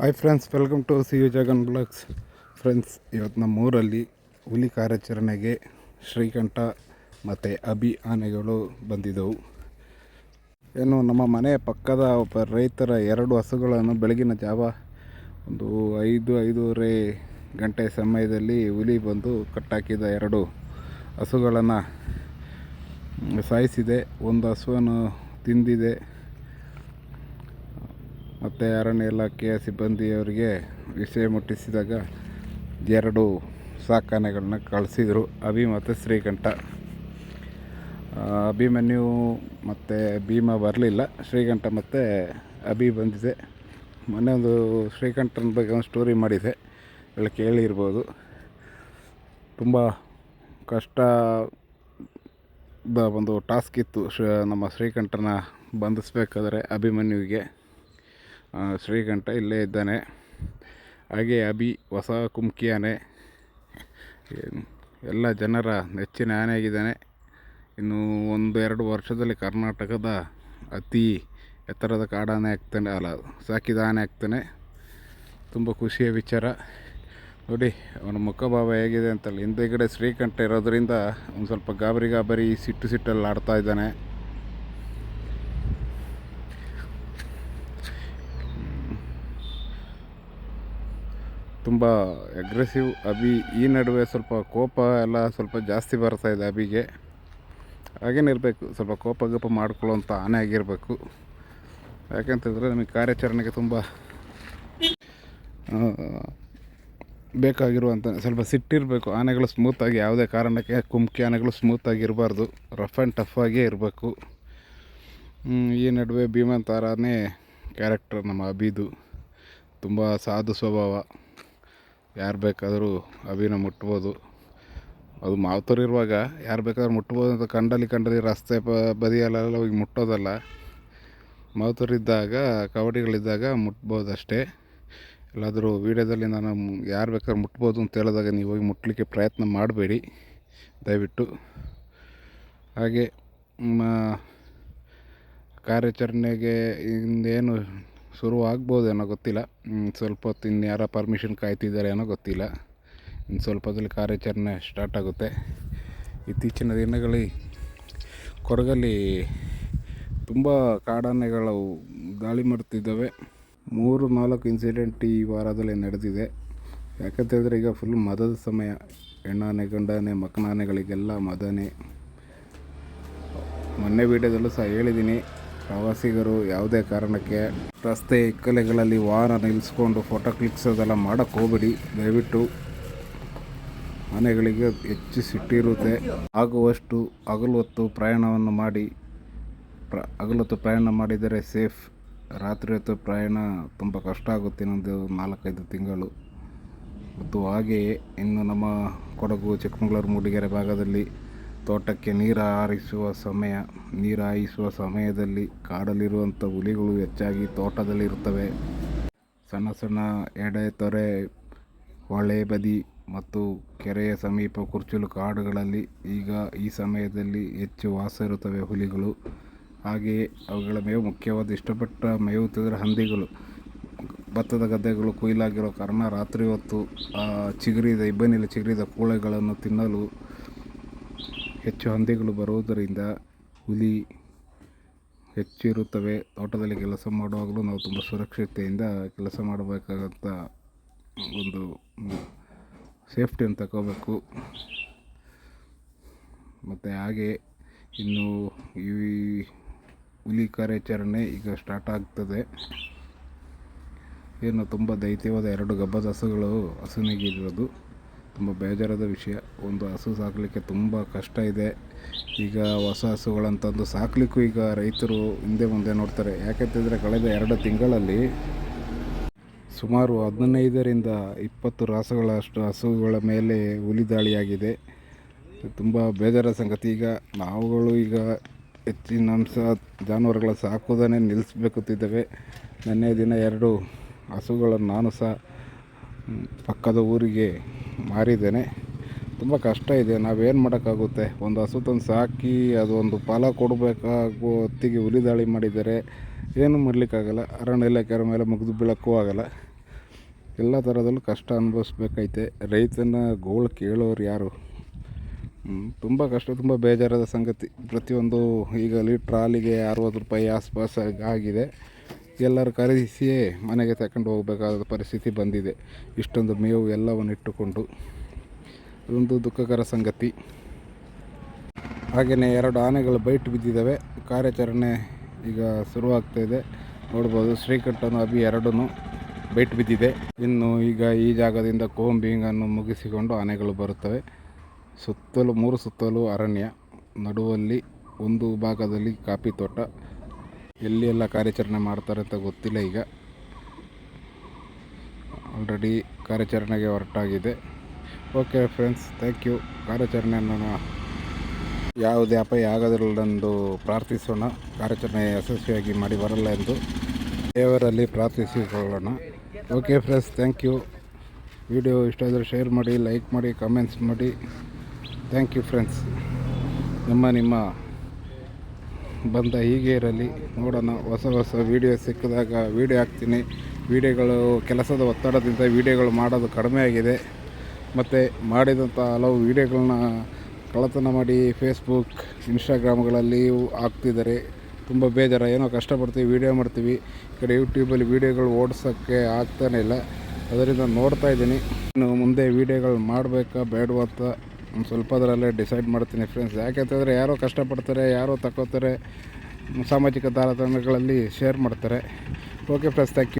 Hi friends welcome to C U Jagan blogs friends ಇವತ್ತು ನಮ್ಮ ಊರಲ್ಲಿ ಹುಲಿ ಕಾರ್ಯಾಚರಣೆಗೆ ಶ್ರೀಕಂಠ ಮತ್ತು ಅಭಿ ಆನೆಗಳು ಬಂದಿದ್ದವು. ಏನು, ನಮ್ಮ ಮನೆ ಪಕ್ಕದ ಒಬ್ಬ ರೈತರ ಎರಡು ಹಸುಗಳನ್ನು ಬೆಳಗಿನ ಜಾವ ಒಂದು ಐದು, ಐದೂವರೆ ಗಂಟೆ ಸಮಯದಲ್ಲಿ ಹುಲಿ ಬಂದು ಕಟ್ಟಾಕಿದ ಎರಡು ಹಸುಗಳನ್ನು ಸಾಯಿಸಿದೆ. ಒಂದು ಹಸುವನ್ನು ತಿಂದಿದೆ. ಮತ್ತು ಅರಣ್ಯ ಇಲಾಖೆಯ ಸಿಬ್ಬಂದಿಯವರಿಗೆ ವಿಷಯ ಮುಟ್ಟಿಸಿದಾಗ ಎರಡು ಸಾಕಾನೆಗಳನ್ನ ಕಳಿಸಿದರು. ಅಭಿ ಮತ್ತು ಶ್ರೀಕಂಠ. ಅಭಿಮನ್ಯು ಮತ್ತು ಭೀಮ ಬರಲಿಲ್ಲ. ಶ್ರೀಕಂಠ ಮತ್ತು ಅಭಿ ಬಂದಿದೆ. ಮೊನ್ನೆ ಒಂದು ಶ್ರೀಕಂಠನ ಬಗ್ಗೆ ಒಂದು ಸ್ಟೋರಿ ಮಾಡಿದೆ. ಎಲ್ಲ ಕೇಳಿರ್ಬೋದು. ತುಂಬ ಕಷ್ಟ ಒಂದು ಟಾಸ್ಕ್ ಇತ್ತು. ಶ್ರ ನಮ್ಮ ಶ್ರೀಕಂಠನ ಬಂಧಿಸ್ಬೇಕಾದ್ರೆ ಅಭಿಮನ್ಯುವಿಗೆ ಶ್ರೀಕಂಠ ಇಲ್ಲೇ ಇದ್ದಾನೆ. ಹಾಗೆ ಅಭಿ, ಹೊಸ ಕುಮ್ಕಿ ಆನೆ ಎಲ್ಲ ಜನರ ನೆಚ್ಚಿನ ಆನೆ ಆಗಿದ್ದಾನೆ ಇನ್ನು ಒಂದು ಎರಡು ವರ್ಷದಲ್ಲಿ ಕರ್ನಾಟಕದ ಅತಿ ಎತ್ತರದ ಕಾಡಾನೆ ಆಗ್ತಾನೆ. ಅಲ್ಲ, ಸಾಕಿದ ಆನೆ ಆಗ್ತಾನೆ. ತುಂಬ ಖುಷಿಯ ವಿಚಾರ. ನೋಡಿ, ಅವನ ಮುಖಭಾವ ಹೇಗಿದೆ ಅಂತಲ್ಲ. ಹಿಂದೆಗಡೆ ಶ್ರೀಕಂಠ ಇರೋದರಿಂದ ಒಂದು ಸ್ವಲ್ಪ ಗಾಬರಿ ಗಾಬರಿ, ಸಿಟ್ಟು ಸಿಟ್ಟಲ್ಲಿ ಆಡ್ತಾ ಇದ್ದಾನೆ. ತುಂಬ ಅಗ್ರೆಸಿವ್ ಅಭಿ, ಈ ನಡುವೆ ಸ್ವಲ್ಪ ಕೋಪ ಎಲ್ಲ ಸ್ವಲ್ಪ ಜಾಸ್ತಿ ಬರ್ತಾ ಇದೆ ಅಭಿಗೆ. ಹಾಗೇನೆ ಇರಬೇಕು, ಸ್ವಲ್ಪ ಕೋಪ ಗೀಪ ಮಾಡ್ಕೊಳ್ಳೋಂಥ ಆನೆ ಆಗಿರಬೇಕು. ಯಾಕಂತಂದರೆ ನಮಗೆ ಕಾರ್ಯಾಚರಣೆಗೆ ತುಂಬ ಬೇಕಾಗಿರುವಂಥ ಸ್ವಲ್ಪ ಸಿಟ್ಟಿರಬೇಕು. ಆನೆಗಳು ಸ್ಮೂತಾಗಿ ಯಾವುದೇ ಕಾರಣಕ್ಕೆ ಕುಮ್ಕಿ ಆನೆಗಳು ಸ್ಮೂತಾಗಿ ಇರಬಾರ್ದು. ರಫ್ ಆ್ಯಂಡ್ ಟಫ್ ಆಗೇ ಇರಬೇಕು. ಈ ನಡುವೆ ಭೀಮಂತಾರನೇ ತಾರಾನೇ ಕ್ಯಾರೆಕ್ಟರ್ ನಮ್ಮ ಅಬಿದು ತುಂಬ ಸಾಧು ಸ್ವಭಾವ. ಯಾರು ಬೇಕಾದರೂ ಅಭಿನ ಮುಟ್ಬೋದು. ಅದು ಮಾವತರಿರುವಾಗ ಯಾರು ಬೇಕಾದ್ರೂ ಮುಟ್ಬೋದು ಅಂತ ಕಂಡಲ್ಲಿ ಕಂಡಲ್ಲಿ ರಸ್ತೆ ಪ, ಬದಿಯಲ್ಲೆಲ್ಲ ಹೋಗಿ ಮುಟ್ಟೋದಲ್ಲ. ಮಾವತರಿದ್ದಾಗ ಕಬಡ್ಡಿಗಳಿದ್ದಾಗ ಮುಟ್ಬೋದು ಅಷ್ಟೇ ಎಲ್ಲಾದರೂ ವೀಡಿಯೋದಲ್ಲಿ ನಾನು ಯಾರು ಬೇಕಾದ್ರೂ ಮುಟ್ಬೋದು ಅಂತ ಹೇಳಿದಾಗ ನೀವು ಹೋಗಿ ಮುಟ್ಟಲಿಕ್ಕೆ ಪ್ರಯತ್ನ ಮಾಡಬೇಡಿ. ದಯವಿಟ್ಟು. ಹಾಗೆ ಕಾರ್ಯಾಚರಣೆಗೆ ಇನ್ನೇನು ಶುರು ಆಗ್ಬೋದೇನೋ ಗೊತ್ತಿಲ್ಲ. ಸ್ವಲ್ಪ ಹೊತ್ತು ಇನ್ನು ಯಾರ ಪರ್ಮಿಷನ್ ಕಾಯ್ತಿದ್ದಾರೆ ಏನೋ ಗೊತ್ತಿಲ್ಲ. ಇನ್ನು ಸ್ವಲ್ಪದಲ್ಲಿ ಕಾರ್ಯಾಚರಣೆ ಸ್ಟಾರ್ಟ್ ಆಗುತ್ತೆ. ಇತ್ತೀಚಿನ ದಿನಗಳಲ್ಲಿ ಕೊರಗಲ್ಲಿ ತುಂಬ ಕಾಡಾನೆಗಳು ದಾಳಿ ಮಾಡ್ತಿದ್ದಾವೆ ಮೂರು ನಾಲ್ಕು ಇನ್ಸಿಡೆಂಟ್ ಈ ವಾರದಲ್ಲಿ ನಡೆದಿದೆ. ಯಾಕಂತ ಹೇಳಿದ್ರೆ ಈಗ ಫುಲ್ ಮದದ ಸಮಯ. ಹೆಣ್ಣಾನೆ, ಗಂಡಾನೆ, ಮಕ್ಕನಾನೆಗಳಿಗೆಲ್ಲ ಮದನೆ. ಮೊನ್ನೆ ವೀಡಿಯೋದಲ್ಲೂ ಸಹ ಹೇಳಿದ್ದೀನಿ. ಪ್ರವಾಸಿಗರು ಯಾವುದೇ ಕಾರಣಕ್ಕೆ ರಸ್ತೆ ಇಕ್ಕಲೆಗಳಲ್ಲಿ ವಾಹನ ನಿಲ್ಲಿಸ್ಕೊಂಡು ಫೋಟೋ ಕ್ಲಿಕ್ಸ್ ಅದೆಲ್ಲ ಮಾಡೋಕ್ಕೆ ಹೋಗ್ಬೇಡಿ. ದಯವಿಟ್ಟು ಮನೆಗಳಿಗೆ ಹೆಚ್ಚು ಸಿಟ್ಟಿರುತ್ತೆ ಆಗುವಷ್ಟು ಹಗಲು ಹೊತ್ತು ಪ್ರಯಾಣವನ್ನು ಮಾಡಿ. ಪ್ರ ಹಗಲು ಹೊತ್ತು ಪ್ರಯಾಣ ಮಾಡಿದರೆ ಸೇಫ್ ರಾತ್ರಿ ಹೊತ್ತು ಪ್ರಯಾಣ ತುಂಬ ಕಷ್ಟ ಆಗುತ್ತೆ ಇನ್ನೊಂದು ನಾಲ್ಕೈದು ತಿಂಗಳು. ಮತ್ತು ಹಾಗೆಯೇ ಇನ್ನು ನಮ್ಮ ಕೊಡಗು ಚಿಕ್ಕಮಗಳೂರು ಮೂಡಿಗೆರೆ ಭಾಗದಲ್ಲಿ ತೋಟಕ್ಕೆ ನೀರು ಹಾರಿಸುವ ಸಮಯ, ನೀರು ಹಾಯಿಸುವ ಸಮಯದಲ್ಲಿ ಕಾಡಲ್ಲಿರುವಂಥ ಹುಲಿಗಳು ಹೆಚ್ಚಾಗಿ ತೋಟದಲ್ಲಿ ಇರ್ತವೆ ಸಣ್ಣ ಸಣ್ಣ ಎಡೆ ತೊರೆ ಹೊಳೆ ಬದಿ ಮತ್ತು ಕೆರೆಯ ಸಮೀಪ ಕುರ್ಚಲು ಕಾಡುಗಳಲ್ಲಿ ಈಗ ಈ ಸಮಯದಲ್ಲಿ ಹೆಚ್ಚು ವಾಸ ಇರುತ್ತವೆ ಹುಲಿಗಳು. ಹಾಗೆಯೇ ಅವುಗಳ ಮೇವು ಮುಖ್ಯವಾದ ಇಷ್ಟಪಟ್ಟ ಮೇವು ಹಂದಿಗಳು. ಭತ್ತದ ಗದ್ದೆಗಳು ಕೊಯ್ಲಾಗಿರೋ ಕಾರಣ ರಾತ್ರಿ ಹೊತ್ತು ಚಿಗುರಿದ, ಇಬ್ಬನಿಲಿ ಚಿಗುರಿದ ಕೂಳೆಗಳನ್ನು ತಿನ್ನಲು ಹೆಚ್ಚು ಹಂದಿಗಳು ಬರುವುದರಿಂದ ಹುಲಿ ಹೆಚ್ಚು ಇರುತ್ತವೆ ತೋಟದಲ್ಲಿ ಕೆಲಸ ಮಾಡುವಾಗಲೂ ನಾವು ತುಂಬ ಸುರಕ್ಷತೆಯಿಂದ ಕೆಲಸ ಮಾಡಬೇಕಾದಂಥ ಒಂದು ಸೇಫ್ಟಿಯನ್ನು ತಗೋಬೇಕು. ಮತ್ತು ಹಾಗೆ ಇನ್ನು ಈ ಹುಲಿ ಕಾರ್ಯಾಚರಣೆ ಈಗ ಸ್ಟಾರ್ಟ್ ಆಗ್ತದೆ. ಏನು ತುಂಬ ದೈತ್ಯವಾದ ಎರಡು ಗಬ್ಬದ ಹಸುಗಳು ಹಸುನಿಗಿರೋದು ತುಂಬ ಬೇಜಾರದ ವಿಷಯ. ಒಂದು ಹಸು ಸಾಕಲಿಕ್ಕೆ ತುಂಬ ಕಷ್ಟ ಇದೆ. ಈಗ ಹೊಸ ಹಸುಗಳಂತಂದು ಸಾಕಲಿಕ್ಕೂ ಈಗ ರೈತರು ಹಿಂದೆ ಮುಂದೆ ನೋಡ್ತಾರೆ. ಯಾಕೆಂತಂದರೆ ಕಳೆದ ಎರಡು ತಿಂಗಳಲ್ಲಿ ಸುಮಾರು ಹದಿನೈದರಿಂದ ಇಪ್ಪತ್ತು ರಾಸುಗಳಷ್ಟು ಹಸುಗಳ ಮೇಲೆ ಹುಲಿ ದಾಳಿಯಾಗಿದೆ. ತುಂಬ ಬೇಜಾರ ಸಂಗತಿ. ಈಗ ನಾವುಗಳು ಈಗ ಹೆಚ್ಚಿನ ಅಂಶ ಜಾನುವಾರುಗಳ ಸಾಕೋದನ್ನೇ ನಿಲ್ಲಿಸ್ಬೇಕುತ್ತಿದ್ದೇವೆ ನೆನ್ನೆ ದಿನ ಎರಡು ಹಸುಗಳನ್ನು ನಾನು ಸಹ ಪಕ್ಕದ ಊರಿಗೆ ಮಾರಿದ್ದೇನೆ. ತುಂಬ ಕಷ್ಟ ಇದೆ. ನಾವೇನು ಮಾಡೋಕ್ಕಾಗುತ್ತೆ? ಒಂದು ಹಸು ತಂದು ಸಾಕಿ, ಅದೊಂದು ಫಲ ಕೊಡಬೇಕಾಗುವ ಹೊತ್ತಿಗೆ ಹುಲಿ ದಾಳಿ ಮಾಡಿದ್ದಾರೆ ಏನೂ ಮಾಡಲಿಕ್ಕಾಗಲ್ಲ. ಅರಣ್ಯ ಇಲಾಖೆಯವ್ರ ಮೇಲೆ ಮುಗಿದು ಬೀಳೋಕ್ಕೂ ಆಗಲ್ಲ. ಎಲ್ಲ ಥರದಲ್ಲೂ ಕಷ್ಟ ಅನುಭವಿಸ್ಬೇಕೈತೆ ರೈತನ ಗೋಳು ಕೇಳೋರು ಯಾರು? ತುಂಬ ಕಷ್ಟ, ತುಂಬ ಬೇಜಾರಾದ ಸಂಗತಿ. ಪ್ರತಿಯೊಂದು ಈಗ ಲೀಟ್ರ್ ಹಾಲಿಗೆ ಅರವತ್ತು ರೂಪಾಯಿ ಆಸ್ಪಾಸ್ ಆಗಿದೆ. ಎಲ್ಲರೂ ಖರೀದಿಸಿಯೇ ಮನೆಗೆ ತಗೊಂಡು ಹೋಗಬೇಕಾದ ಪರಿಸ್ಥಿತಿ ಬಂದಿದೆ. ಇಷ್ಟೊಂದು ಮೇವು ಎಲ್ಲವನ್ನು ಇಟ್ಟುಕೊಂಡು ಅದೊಂದು ದುಃಖಕರ ಸಂಗತಿ. ಹಾಗೆಯೇ ಎರಡು ಆನೆಗಳು ಬೈಟ್ ಬಿದ್ದಿದ್ದಾವೆ. ಕಾರ್ಯಾಚರಣೆ ಈಗ ಶುರುವಾಗ್ತಾ ಇದೆ. ನೋಡ್ಬೋದು ಶ್ರೀಕಂಠನು ಅಭಿ ಎರಡೂ ಬೈಟ್ ಬಿದ್ದಿದೆ. ಇನ್ನು ಈಗ ಈ ಜಾಗದಿಂದ ಕೋಂಬಿಂಗನ್ನು ಮುಗಿಸಿಕೊಂಡು ಆನೆಗಳು ಬರುತ್ತವೆ. ಸುತ್ತಲೂ, ಮೂರು ಸುತ್ತಲೂ ಅರಣ್ಯ. ನಡುವಲ್ಲಿ ಒಂದು ಭಾಗದಲ್ಲಿ ಕಾಫಿ ತೋಟ. ಎಲ್ಲಿ ಎಲ್ಲ ಕಾರ್ಯಾಚರಣೆ ಮಾಡ್ತಾರೆ ಅಂತ ಗೊತ್ತಿಲ್ಲ ಈಗ. ಆಲ್ರೆಡಿ ಕಾರ್ಯಾಚರಣೆಗೆ ಹೊರಟಾಗಿದೆ. ಓಕೆ ಫ್ರೆಂಡ್ಸ್ ಥ್ಯಾಂಕ್ ಯು ಕಾರ್ಯಾಚರಣೆಯನ್ನು ಯಾವುದೇ ಅಪಾಯ ಆಗದಿರಲೆಂದು ಪ್ರಾರ್ಥಿಸೋಣ. ಕಾರ್ಯಾಚರಣೆ ಯಶಸ್ವಿಯಾಗಿ ಮಾಡಿ ಬರಲ್ಲ ಎಂದು ದೇವರಲ್ಲಿ ಪ್ರಾರ್ಥಿಸಿಕೊಳ್ಳೋಣ. Okay friends thank you video ಇಷ್ಟ ಆದರೆ ಶೇರ್ ಮಾಡಿ ಲೈಕ್ ಮಾಡಿ ಕಮೆಂಟ್ಸ್ ಮಾಡಿ. ಥ್ಯಾಂಕ್ ಯು ಫ್ರೆಂಡ್ಸ್ ನಿಮ್ಮ ನಿಮ್ಮ ಬಂದ ಹೀಗೆ ಇರಲಿ. ನೋಡೋಣ, ಹೊಸ ಹೊಸ ವೀಡಿಯೋ ಸಿಕ್ಕಿದಾಗ ವೀಡಿಯೋ ಹಾಕ್ತೀನಿ. ವೀಡಿಯೋಗಳು ಕೆಲಸದ ಒತ್ತಡದಿಂದ ವೀಡಿಯೋಗಳು ಮಾಡೋದು ಕಡಿಮೆ ಆಗಿದೆ. ಮತ್ತು ಮಾಡಿದಂಥ ಹಲವು ವೀಡಿಯೋಗಳನ್ನ ಕಳತನ ಮಾಡಿ ಫೇಸ್ಬುಕ್ ಇನ್ಸ್ಟಾಗ್ರಾಮ್ಗಳಲ್ಲಿ ಹಾಕ್ತಿದ್ದಾರೆ. ತುಂಬ ಬೇಜಾರ. ಏನೋ ಕಷ್ಟಪಡ್ತೀವಿ ವೀಡಿಯೋ ಮಾಡ್ತೀವಿ. ಈ ಕಡೆ ಯೂಟ್ಯೂಬಲ್ಲಿ ವೀಡಿಯೋಗಳು ಓಡಿಸೋಕ್ಕೆ ಆಗ್ತಾನೇ ಇಲ್ಲ. ಅದರಿಂದ ನೋಡ್ತಾ ಇದ್ದೀನಿ. ಇನ್ನು ಮುಂದೆ ವೀಡಿಯೋಗಳು ಮಾಡಬೇಕಾ ಬೇಡವಂತ ಒಂದು ಸ್ವಲ್ಪ ಅದರಲ್ಲೇ ಡಿಸೈಡ್ ಮಾಡ್ತೀನಿ ಫ್ರೆಂಡ್ಸ್ ಯಾಕೆಂತಂದರೆ ಯಾರೋ ಕಷ್ಟಪಡ್ತಾರೆ, ಯಾರೋ ತಗೋತಾರೆ ಸಾಮಾಜಿಕ ಜಾಲತಾಣಗಳಲ್ಲಿ ಶೇರ್ ಮಾಡ್ತಾರೆ. Okay friends thank